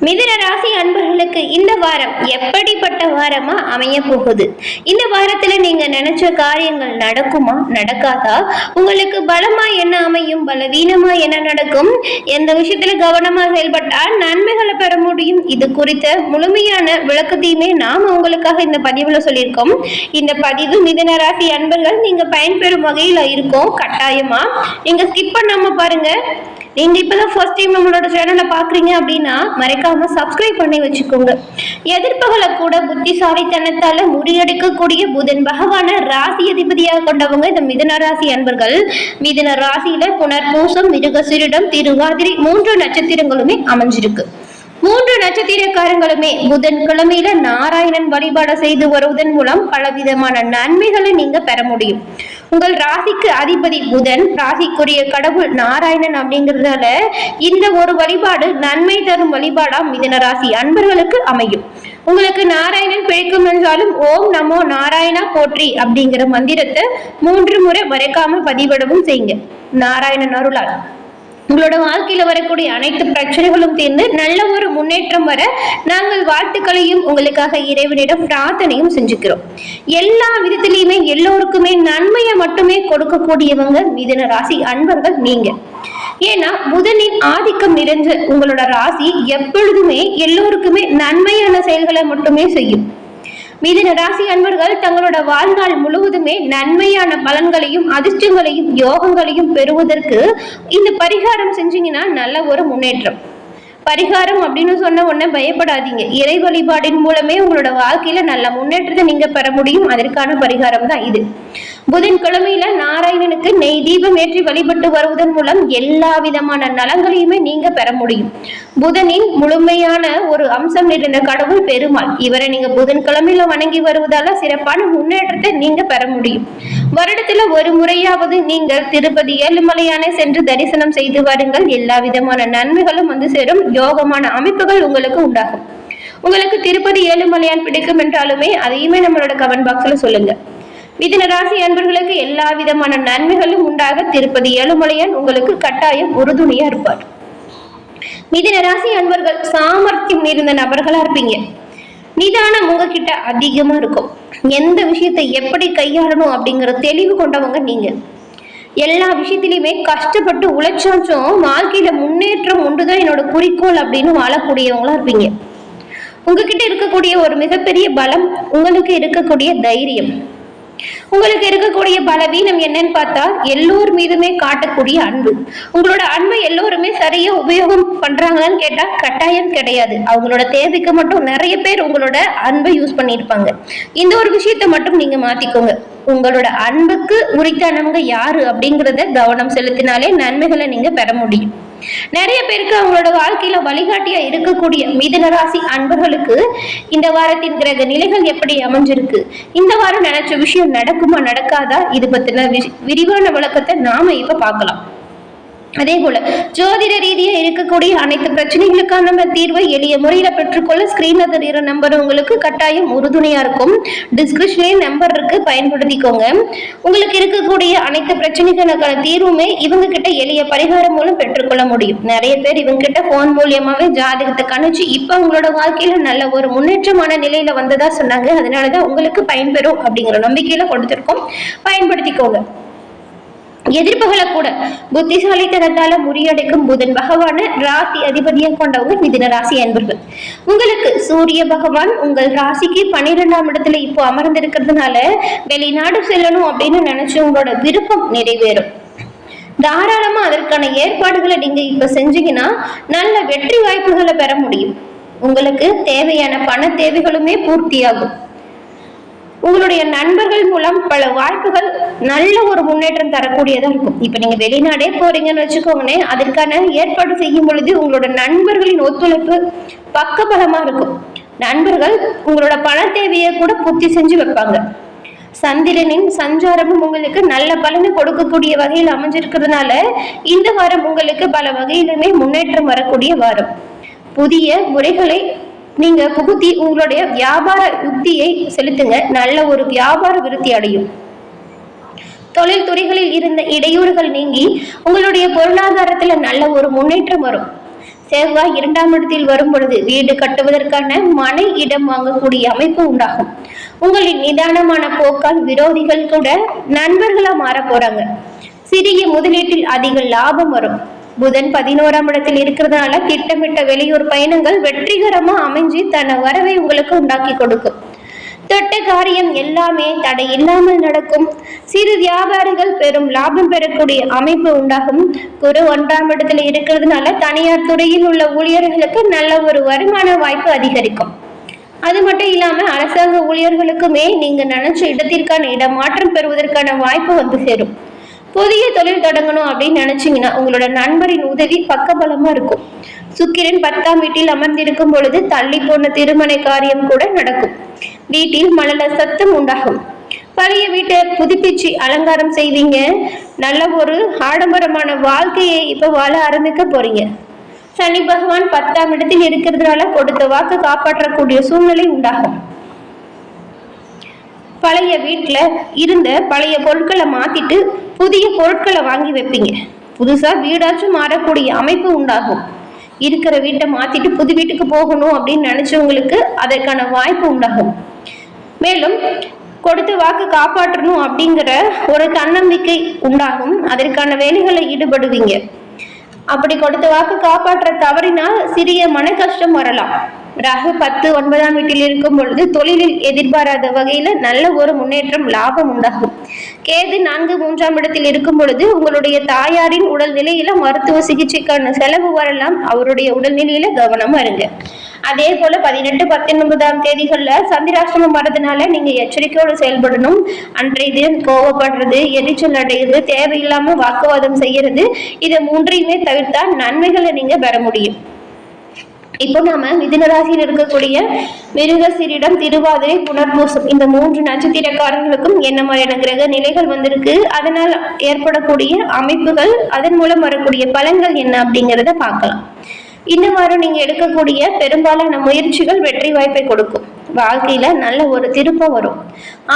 மிதுன ராசி அன்பர்களுக்கு இந்த வாரம் எப்படிப்பட்ட வாரமா அமைய போகுது இந்த வாரத்துல நீங்க நினைச்ச காரியங்கள் நடக்குமா? நடக்காதா? உங்களுக்கு பலமா என்ன அமையும்? பலவீனமா என்ன நடக்கும்? எந்த விஷயத்துல கவனமா செயல்பட்டால் நன்மைகளை பெற முடியும்? இது குறித்த முழுமையான விளக்கத்தையுமே நாம உங்களுக்காக இந்த பதிவுல சொல்லியிருக்கோம். இந்த பதிவு மிதுன ராசி அன்பர்கள் நீங்க பயன்பெறும் வகையில இருக்கும். கட்டாயமா. நீங்க ஸ்கிப் பண்ணாம பாருங்க. நீங்க இப்பதான் ஃபர்ஸ்ட் டைம் நம்மளோட சேனலை பாக்குறீங்க அப்படின்னா மறைக்காம சப்ஸ்கிரைப் பண்ணி வச்சுக்கோங்க. எதிர்ப்புகளை கூட புத்திசாலித்தனத்தால முறியடிக்கக்கூடிய புதன் பகவான ராசி அதிபதியாக கொண்டவங்க இந்த மிதன ராசி அன்பர்கள். மிதன ராசியில புனர்பூசம் மிருகசிரிடம் திருவாதிரி மூன்று நட்சத்திரங்களுமே அமைஞ்சிருக்கு. மூன்று நட்சத்திரக்காரங்களுமே புதன் கிழமையில நாராயணன் வழிபாடு செய்து வருவதன் மூலம் பலவிதமான நன்மைகளை நீங்க பெற முடியும். உங்கள் ராசிக்கு அதிபதி புதன் ராசிக்குரிய கடவுள் நாராயணன் அப்படிங்கிறதால இந்த ஒரு வழிபாடு நன்மை தரும் வழிபாடா மிதன ராசி அன்பர்களுக்கு அமையும். உங்களுக்கு நாராயணன் பிழைக்கும் என்றாலும் ஓம் நமோ நாராயணா போற்றி அப்படிங்கிற மந்திரத்தை மூன்று முறை வரைக்காமல் பதிவிடவும் செய்யுங்க. நாராயணன் அருளால். உங்களோட வாழ்க்கையில வரக்கூடிய அனைத்து பிரச்சனைகளும் தீர்ந்து நல்ல ஒரு முன்னேற்றம் வர நாங்கள் வாழ்த்துக்களையும் உங்களுக்காக இறைவனிடம் பிரார்த்தனையும் செஞ்சுக்கிறோம். எல்லா விதத்திலையுமே எல்லோருக்குமே நன்மையை மட்டுமே கொடுக்கக்கூடியவங்க மிதன ராசி அன்பர்கள் நீங்க. ஏன்னா புதனின் ஆதிக்கம் நிறைஞ்ச உங்களோட ராசி எப்பொழுதுமே எல்லோருக்குமே நன்மையான செயல்களை மட்டுமே செய்யும். மிதுன ராசி அன்பர்கள் தங்களோட வாழ்நாள் முழுவதுமே நன்மையான பலன்களையும் அதிர்ஷ்டங்களையும் யோகங்களையும் பெறுவதற்கு இந்த பரிகாரம் செஞ்சீங்கன்னா நல்ல ஒரு முன்னேற்றம். பரிகாரம் அப்படின்னு சொன்ன உடனே பயப்படாதீங்க. இறை வழிபாடின் மூலமே உங்களோட வாழ்க்கையில நல்ல முன்னேற்றத்தை நீங்க பெற முடியும். அதற்கான பரிகாரம் தான் இது. புதன்கிழமையில நாராயணனுக்கு நெய் தீபம் ஏற்றி வழிபட்டு வருவதன் மூலம் எல்லா விதமான நலங்களையுமே நீங்க பெற முடியும். புதனின் முழுமையான ஒரு அம்சம் நிறைந்த கடவுள் பெருமாள். இவரை நீங்க புதன்கிழமையில வணங்கி வருவதால சிறப்பான முன்னேற்றத்தை நீங்க பெற முடியும். வருடத்துல ஒரு முறையாவது நீங்கள் திருப்பதி ஏழுமலையானை சென்று தரிசனம் செய்து வாருங்கள். எல்லா விதமான நன்மைகளும் வந்து சேரும். யோகமான அமைப்புகள் உங்களுக்கு உண்டாகும். உங்களுக்கு திருப்பதி ஏழுமலையான் பிடிக்கும் என்றாலுமே அதையுமே நம்மளோட கமெண்ட் பாக்ஸ்ல சொல்லுங்க. மிதின ராசி அன்பர்களுக்கு எல்லா விதமான நன்மைகளும் உண்டாக திருப்பதி ஏழுமலையான் உங்களுக்கு கட்டாயம் உறுதுணையா இருப்பார். மிதுன ராசி அன்பர்கள் சாமர்த்தியம் இருந்த நபர்களா இருப்பீங்க. நிதானம் உங்ககிட்ட அதிகமா இருக்கும். எந்த விஷயத்தை எப்படி கையாளணும் அப்படிங்கிற தெளிவு கொண்டவங்க நீங்க. எல்லா விஷயத்திலையுமே கஷ்டப்பட்டு உழைச்சாச்சும் வாழ்க்கையில முன்னேற்றம் ஒன்றுதான் என்னோட குறிக்கோள் அப்படின்னு வாழக்கூடியவங்களா இருப்பீங்க. உங்ககிட்ட இருக்கக்கூடிய ஒரு மிகப்பெரிய பலம் உங்களுக்கு இருக்கக்கூடிய தைரியம். உங்களுக்கு இருக்கக்கூடிய பலவீனம் என்னன்னு பார்த்தா எல்லோர் மீதுமே காட்டக்கூடிய அன்பு. உங்களோட அன்பை எல்லோருமே சரியா உபயோகம் பண்றாங்களான்னு கேட்டா கட்டாயம் கிடையாது. அவங்களோட தேவைக்கு மட்டும் நிறைய பேர் உங்களோட அன்பை யூஸ் பண்ணியிருப்பாங்க. இந்த ஒரு விஷயத்தை மட்டும் நீங்க மாத்திக்கோங்க. உங்களோட அன்புக்கு உரித்தானவங்க யாரு அப்படிங்கறத கவனம் செலுத்தினாலே நன்மைகளை நீங்க பெற முடியும். நிறைய பேருக்கு அவங்களோட வாழ்க்கையில வழிகாட்டியா இருக்கக்கூடிய மிதுன ராசி அன்பர்களுக்கு இந்த வாரத்தின் கிரக நிலைகள் எப்படி அமைஞ்சிருக்கு? இந்த வாரம் நினைச்ச விஷயம் நடக்குமா நடக்காதா? இது பத்தின விரிவான விளக்கத்தை நாம இப்ப பார்க்கலாம். அதே போல ஜோதிட ரீதியா இருக்கக்கூடிய அனைத்து பிரச்சனைகளுக்கான நம்ம தீர்வை எளிய முறையில பெற்றுக்கொள்ள ஸ்கிரீன்ல தெரிகிற நம்பர் உங்களுக்கு கட்டாயம் உறுதுணையா இருக்கும். டிஸ்கிரிப்ஷன்லயே நம்பர் இருக்கு பயன்படுத்திக்கோங்க. உங்களுக்கு இருக்கக்கூடிய அனைத்து பிரச்சனைகளுக்கான தீர்வுமே இவங்க கிட்ட எளிய பரிகாரம் மூலம் பெற்றுக்கொள்ள முடியும். நிறைய பேர் இவங்க கிட்ட போன் மூலியமாவே ஜாதகத்தை கணிச்சு இப்ப உங்களோட வாழ்க்கையில நல்ல ஒரு முன்னேற்றமான நிலையில வந்ததா சொன்னாங்க. அதனாலதான் உங்களுக்கு பயன்பெறும் அப்படிங்கிற நம்பிக்கையில கொடுத்துருக்கோம். பயன்படுத்திக்கோங்க. எதிர்ப்புகளை கூட புத்திசாலித்தனத்தால முறியடைக்கும் புதன் பகவான ராசி அதிபதியாக கொண்டவங்க மிதின ராசி அன்பர்கள். உங்களுக்கு சூரிய பகவான் உங்கள் ராசிக்கு பன்னிரெண்டாம் இடத்துல இப்போ அமர்ந்திருக்கிறதுனால வெளிநாடு செல்லணும் அப்படின்னு நினைச்சு உங்களோட விருப்பம் நிறைவேறும். தாராளமா அதற்கான ஏற்பாடுகளை நீங்க இப்ப செஞ்சீங்கன்னா நல்ல வெற்றி வாய்ப்புகளை பெற முடியும். உங்களுக்கு தேவையான பண தேவைகளுமே பூர்த்தியாகும். உங்களுடைய நண்பர்கள் மூலம் பல வாய்ப்புகள் நல்ல ஒரு முன்னேற்றம் தரக்கூடியதா இருக்கும். இப்ப நீங்க வெளிநாடே போறீங்கன்னு வச்சுக்கோங்களேன் அதற்கான ஏற்பாடு செய்யும் பொழுது உங்களோட நண்பர்களின் ஒத்துழைப்பு பக்கபலமா இருக்கும். நண்பர்கள் உங்களோட பண தேவையை கூட பூர்த்தி செஞ்சு வைப்பாங்க. சந்திரனின் சஞ்சாரமும் உங்களுக்கு நல்ல பலனை கொடுக்கக்கூடிய வகையில் அமைஞ்சிருக்கிறதுனால இந்த வாரம் உங்களுக்கு பல வகையிலுமே முன்னேற்றம் வரக்கூடிய வாரம். புதிய முறைகளை நீங்க புகுத்தி உங்களுடைய வியாபார யுக்தியை செலுத்துங்க. நல்ல ஒரு வியாபார விருத்தி அடையும். தொழில் துறைகளில் இருந்த இடையூறுகள் நீங்கி உங்களுடைய பொருளாதாரத்துல நல்ல ஒரு முன்னேற்றம் வரும். செவ்வாய் இரண்டாம் இடத்தில் வரும் பொழுது வீடு கட்டுவதற்கான மனை இடம் வாங்கக்கூடிய அமைப்பு உண்டாகும். உங்களின் நிதானமான போக்கால் விரோதிகள் கூட நண்பர்களா மாற போறாங்க. சிறிய முதலீட்டில் அதிக லாபம் வரும். புதன் பதினோராம் இடத்தில் இருக்கிறதுனால திட்டமிட்ட வெளியூர் பயணங்கள் வெற்றிகரமா அமைஞ்சு தன வரவை உங்களுக்கு உண்டாக்கி கொடுக்கும். தொட்ட காரியம் எல்லாமே தடை இல்லாமல் நடக்கும். சிறு வியாபாரிகள் பெரும் லாபம் பெறக்கூடிய அமைப்பு உண்டாகும். குரு ஒன்றாம் இடத்துல இருக்கிறதுனால தனியார் துறையில் உள்ள ஊழியர்களுக்கு நல்ல ஒரு வருமான வாய்ப்பு அதிகரிக்கும். அது மட்டும் இல்லாம அரசாங்க ஊழியர்களுக்குமே நீங்க நினைச்ச இடத்திற்கான இடமாற்றம் பெறுவதற்கான வாய்ப்பு வந்து சேரும். புதிய தொழில் தொடங்கணும் அப்படின்னு நினைச்சீங்கன்னா உங்களோட நண்பரின் உதவி பக்கபலமா இருக்கும். சுக்கிரன் பத்தாம் வீட்டில் அமர்ந்திருக்கும் பொழுது தள்ளி போன திருமண காரியம் கூட நடக்கும். வீட்டில் மழல சத்தம் உண்டாகும். பழைய வீட்டை புதுப்பிச்சு அலங்காரம் செய்வீங்க. நல்ல ஒரு ஆடம்பரமான வாழ்க்கையை இப்ப வாழ ஆரம்பிக்க போறீங்க. சனி பகவான் பத்தாம் இடத்தில் இருக்கிறதுனால கொடுத்த வாக்கு காப்பாற்றக்கூடிய சூழ்நிலை உண்டாகும். பழைய வீட்டுல இருந்த பழைய பொருட்களை மாத்திட்டு புதிய பொருட்களை வாங்கி வைப்பீங்க. புதுசா வீடாச்சும் மாறக்கூடிய அமைப்பு உண்டாகும். இருக்கிற வீட்டை மாத்திட்டு புது வீட்டுக்கு போகணும் அப்படின்னு நினைச்சவங்களுக்கு அதற்கான வாய்ப்பு உண்டாகும். மேலும் கொடுத்த வாக்கு காப்பாற்றணும் அப்படிங்கிற ஒரு தன்னம்பிக்கை உண்டாகும். அதற்கான வேலைகளை ஈடுபடுவீங்க. அப்படி கொடுத்த வாக்கு காப்பாற்ற தவறினால் சிறிய மன கஷ்டம் வரலாம். ராகு பத்து ஒன்பதாம் வீட்டில் இருக்கும் பொழுது தொழிலில் எதிர்பாராத வகையில நல்ல ஒரு முன்னேற்றம் லாபம் உண்டாகும். கேது நான்கு மூன்றாம் இடத்தில் இருக்கும் பொழுது உங்களுடைய தாயாரின் உடல் நிலையில மருத்துவ சிகிச்சைக்கான செலவு வரலாம். அவருடைய உடல்நிலையில கவனமா இருங்க அதே போல பதினெட்டு பத்தொன்பதாம் தேதிகள்ல சந்திராஷ்டிரமம் வரதுனால நீங்க எச்சரிக்கையோடு செயல்படணும். அன்றைய தினம் கோவப்படுறது எரிச்சல் அடைகிறது தேவையில்லாம வாக்குவாதம் செய்யறது இதை மூன்றையுமே தவிர்த்தா நன்மைகளை நீங்க பெற முடியும். இப்போ நாம மிதுனராசியில் இருக்கக்கூடிய மிருகசிரிடம் திருவாதிரை புனர்பூசம் இந்த மூன்று நட்சத்திரக்காரர்களுக்கும் என்ன மாதிரியான கிரக நிலைகள் வந்திருக்கு? அதனால் ஏற்படக்கூடிய அமைப்புகள் அதன் மூலம் வரக்கூடிய பலன்கள் என்ன அப்படிங்கிறத பார்க்கலாம். இந்த வாரம் நீங்க எடுக்கக்கூடிய பெரும்பாலான முயற்சிகள் வெற்றி வாய்ப்பை கொடுக்கும். வாழ்க்கையில நல்ல ஒரு திருப்பம் வரும்.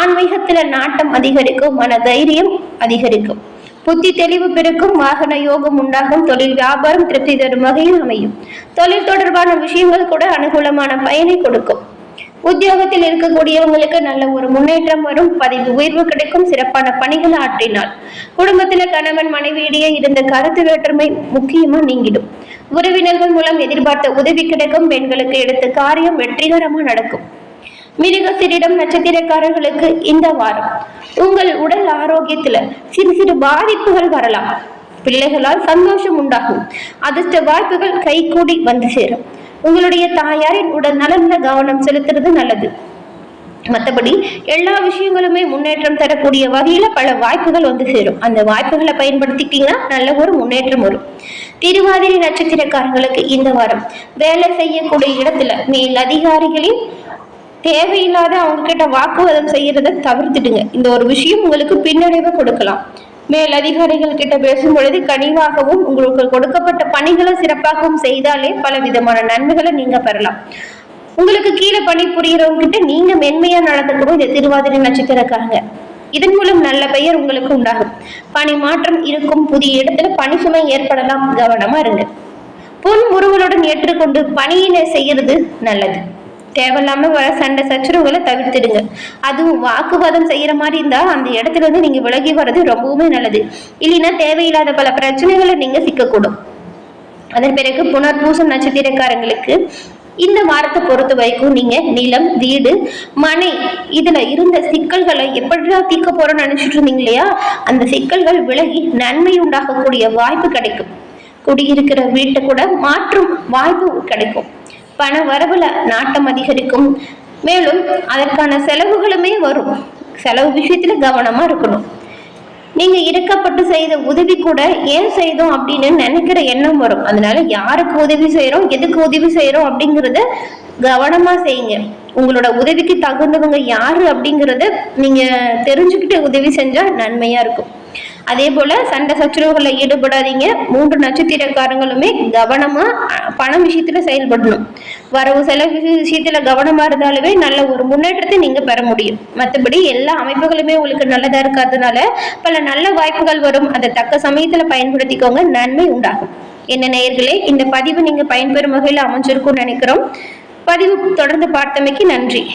ஆன்மீகத்துல நாட்டம் அதிகரிக்கும் மன தைரியம் அதிகரிக்கும். புத்தி தெளிவு பெருக்கும் வாகன யோகம் உண்டாகும். தொழில் வியாபாரம் திருப்தி தரும் வகையில் அமையும். தொழில் தொடர்பான விஷயங்கள் கூட அனுகூலமான பயனை கொடுக்கும். உத்தியோகத்தில் இருக்கக்கூடியவங்களுக்கு நல்ல ஒரு முன்னேற்றம் வரும். பதிவு உயர்வு கிடைக்கும். சிறப்பான பணிகளை ஆற்றினால். குடும்பத்துல கணவன் மனைவியிடையே இருந்த கருத்து வேற்றுமை முக்கியமா நீங்கிடும். உறவினர்கள் மூலம் எதிர்பார்த்த உதவி கிடைக்கும். பெண்களுக்கு எடுத்த காரியம் வெற்றிகரமா நடக்கும். மிருகசிரிடம் நட்சத்திரக்காரர்களுக்கு இந்த வாரம் உங்கள் உடல் ஆரோக்கியத்துல சிறு சிறு பாதிப்புகள் வரலாம். பிள்ளைகளால் சந்தோஷம் உண்டாகும். அதிர்ஷ்ட வாய்ப்புகள் கைகூடி வந்து சேரும். உங்களுடைய தாயாரின் உடல் நலன்ல கவனம் செலுத்துறது நல்லது. மற்றபடி எல்லா விஷயங்களுமே முன்னேற்றம் தரக்கூடிய வகையில பல வாய்ப்புகள் வந்து சேரும். அந்த வாய்ப்புகளை பயன்படுத்திட்டீங்கன்னா நல்ல ஒரு முன்னேற்றம் வரும். திருவாதிரை நட்சத்திரக்காரங்களுக்கு இந்த வாரம் வேலை செய்யக்கூடிய இடத்துல மேல் அதிகாரிகளின் தேவையில்லாத அவங்க கிட்ட வாக்குவாதம் செய்யறத தவிர்த்துடுங்க. இந்த ஒரு விஷயம் உங்களுக்கு பின்னடைவை கொடுக்கலாம். மேல் அதிகாரிகள் கிட்ட பேசும் பொழுது கனிவாகவும் உங்களுக்கு கொடுக்கப்பட்ட பணிகளை சிறப்பாகவும் செய்தாலே பல விதமான நன்மைகளை நீங்க பெறலாம். உங்களுக்கு கீழே பணி புரிகிறவங்க கிட்ட நீங்க மென்மையா நடந்துக்கவும் இந்த திருவாதிரை நட்சத்திரக்காரங்க. இதன் மூலம் நல்ல பெயர் உங்களுக்கு உண்டாகும். பணி மாற்றம் இருக்கும் புதிய இடத்துல பணி சுமை ஏற்படலாம். கவனமா இருங்க. புன் முருகலுடன் ஏற்றுக்கொண்டு பணியினை செய்யறது நல்லது. தேவையில்லாம வர சண்டை சச்சரவுகளை தவிர்த்துடுங்க. அதுவும் வாக்குவாதம் செய்யற மாதிரி இருந்தா அந்த இடத்துல இருந்து நீங்க விலகி வர்றது ரொம்பவுமே நல்லது. இல்லைன்னா தேவையில்லாத பல பிரச்சனைகளை நீங்க சிக்கக்கூடும். அதன் பிறகு புனர்பூசம் நட்சத்திரக்காரங்களுக்கு இந்த வாரத்தை பொறுத்த வரைக்கும் நீங்க நிலம் வீடு மனை இதுல இருந்த சிக்கல்களை எப்படிதான் தீர்க்க போறோம்னு நினைச்சிட்டு இருந்தீங்க இல்லையா? அந்த சிக்கல்கள் விலகி நன்மை உண்டாகக்கூடிய வாய்ப்பு கிடைக்கும். குடியிருக்கிற வீட்டை கூட மாற்றும் வாய்ப்பு கிடைக்கும். பண வரவுல நாட்டம் அதிகரிக்கும். மேலும் அதற்கான செலவுகளுமே வரும். செலவு விஷயத்துல கவனமா இருக்கணும். நீங்க இறக்கப்பட்டு செய்த உதவி கூட ஏன் செய்தோம் அப்படின்னு நினைக்கிற எண்ணம் வரும். அதனால யாருக்கு உதவி செய்யறோம் எதுக்கு உதவி செய்யறோம் அப்படிங்கறத கவனமா செய்யுங்க. உங்களோட உதவிக்கு தகுந்தவங்க யாரு அப்படிங்கறத நீங்க தெரிஞ்சுக்கிட்டு உதவி செஞ்சா நன்மையா இருக்கும். அதே போல சண்டை சச்சரவுகளில் ஈடுபடாதீங்க. மூன்று நட்சத்திரக்காரங்களுமே கவனமா பண விஷயத்துல செயல்படணும். வரவு செலவு விஷயத்துல கவனமா இருந்தாலுமே நல்ல ஒரு முன்னேற்றத்தை நீங்க பெற முடியும். மற்றபடி எல்லா அமைப்புகளுமே உங்களுக்கு நல்லதா இருக்கிறதுனால பல நல்ல வாய்ப்புகள் வரும். அதை தக்க சமயத்துல பயன்படுத்திக்கோங்க. நன்மை உண்டாகும். என்ன நேயர்களே இந்த பதிவு நீங்க பயன்பெறும் வகையில் அமைஞ்சிருக்கும்னு நினைக்கிறோம். பதிவு தொடர்ந்து பார்த்தமைக்கு நன்றி.